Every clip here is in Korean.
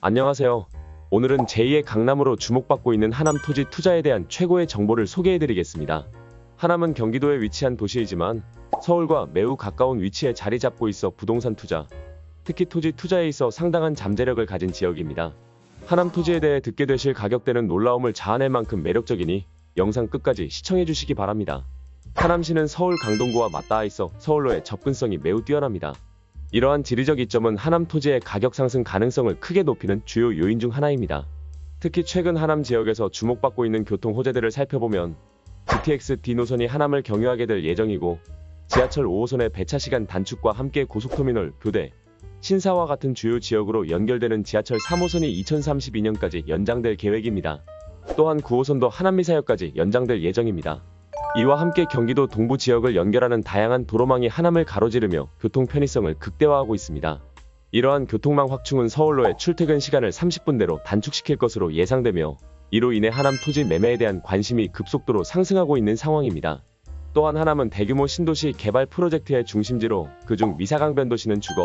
안녕하세요. 오늘은 제2의 강남으로 주목받고 있는 하남 토지 투자에 대한 최고의 정보를 소개해드리겠습니다. 하남은 경기도에 위치한 도시이지만 서울과 매우 가까운 위치에 자리 잡고 있어 부동산 투자, 특히 토지 투자에 있어 상당한 잠재력을 가진 지역입니다. 하남 토지에 대해 듣게 되실 가격대는 놀라움을 자아낼 만큼 매력적이니 영상 끝까지 시청해주시기 바랍니다. 하남시는 서울 강동구와 맞닿아 있어 서울로의 접근성이 매우 뛰어납니다. 이러한 지리적 이점은 하남 토지의 가격 상승 가능성을 크게 높이는 주요 요인 중 하나입니다. 특히 최근 하남 지역에서 주목받고 있는 교통 호재들을 살펴보면 GTX D 노선이 하남을 경유하게 될 예정이고 지하철 5호선의 배차 시간 단축과 함께 고속터미널, 교대, 신사와 같은 주요 지역으로 연결되는 지하철 3호선이 2032년까지 연장될 계획입니다. 또한 9호선도 하남미사역까지 연장될 예정입니다. 이와 함께 경기도 동부 지역을 연결하는 다양한 도로망이 하남을 가로지르며 교통 편의성을 극대화하고 있습니다. 이러한 교통망 확충은 서울로의 출퇴근 시간을 30분대로 단축시킬 것으로 예상되며 이로 인해 하남 토지 매매에 대한 관심이 급속도로 상승하고 있는 상황입니다. 또한 하남은 대규모 신도시 개발 프로젝트의 중심지로 그중 미사강변 도시는 주거,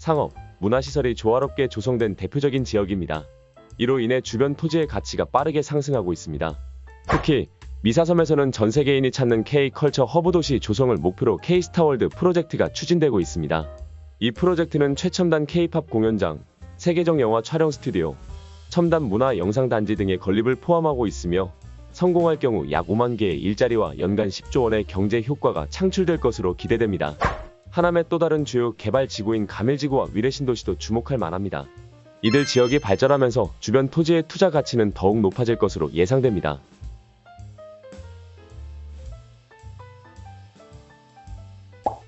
상업, 문화시설이 조화롭게 조성된 대표적인 지역입니다. 이로 인해 주변 토지의 가치가 빠르게 상승하고 있습니다. 특히 미사섬에서는 전 세계인이 찾는 K-컬처 허브 도시 조성을 목표로 K-스타월드 프로젝트가 추진되고 있습니다. 이 프로젝트는 최첨단 K-팝 공연장, 세계적 영화 촬영 스튜디오, 첨단 문화 영상 단지 등의 건립을 포함하고 있으며 성공할 경우 약 5만 개의 일자리와 연간 10조 원의 경제 효과가 창출될 것으로 기대됩니다. 하남의 또 다른 주요 개발 지구인 가밀지구와 위례신도시도 주목할 만합니다. 이들 지역이 발전하면서 주변 토지의 투자 가치는 더욱 높아질 것으로 예상됩니다.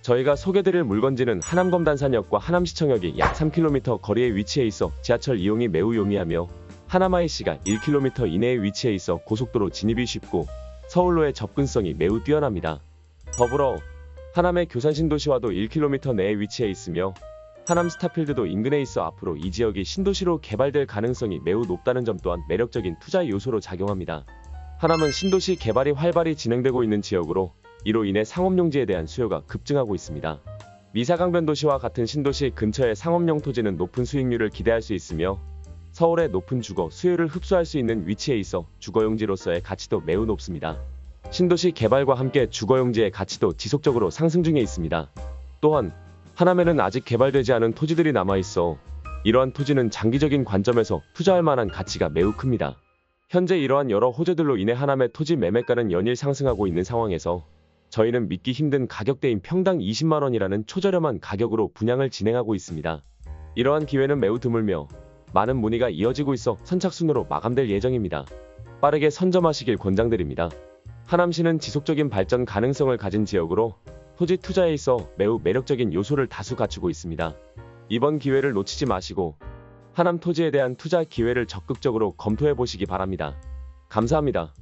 저희가 소개드릴 물건지는 하남검단산역과 하남시청역이 약 3km 거리에 위치해 있어 지하철 이용이 매우 용이하며 하남IC가 1km 이내에 위치해 있어 고속도로 진입이 쉽고 서울로의 접근성이 매우 뛰어납니다. 더불어 하남의 교산신도시와도 1km 내에 위치해 있으며 하남 스타필드도 인근에 있어 앞으로 이 지역이 신도시로 개발될 가능성이 매우 높다는 점 또한 매력적인 투자 요소로 작용합니다. 하남은 신도시 개발이 활발히 진행되고 있는 지역으로 이로 인해 상업용지에 대한 수요가 급증하고 있습니다. 미사강변 도시와 같은 신도시 근처의 상업용 토지는 높은 수익률을 기대할 수 있으며 서울의 높은 주거 수요를 흡수할 수 있는 위치에 있어 주거용지로서의 가치도 매우 높습니다. 신도시 개발과 함께 주거용지의 가치도 지속적으로 상승 중에 있습니다. 또한 하남에는 아직 개발되지 않은 토지들이 남아 있어 이러한 토지는 장기적인 관점에서 투자할 만한 가치가 매우 큽니다. 현재 이러한 여러 호재들로 인해 하남의 토지 매매가는 연일 상승하고 있는 상황에서 저희는 믿기 힘든 가격대인 평당 20만원이라는 초저렴한 가격으로 분양을 진행하고 있습니다. 이러한 기회는 매우 드물며 많은 문의가 이어지고 있어 선착순으로 마감될 예정입니다. 빠르게 선점하시길 권장드립니다. 하남시는 지속적인 발전 가능성을 가진 지역으로 토지 투자에 있어 매우 매력적인 요소를 다수 갖추고 있습니다. 이번 기회를 놓치지 마시고 하남 토지에 대한 투자 기회를 적극적으로 검토해 보시기 바랍니다. 감사합니다.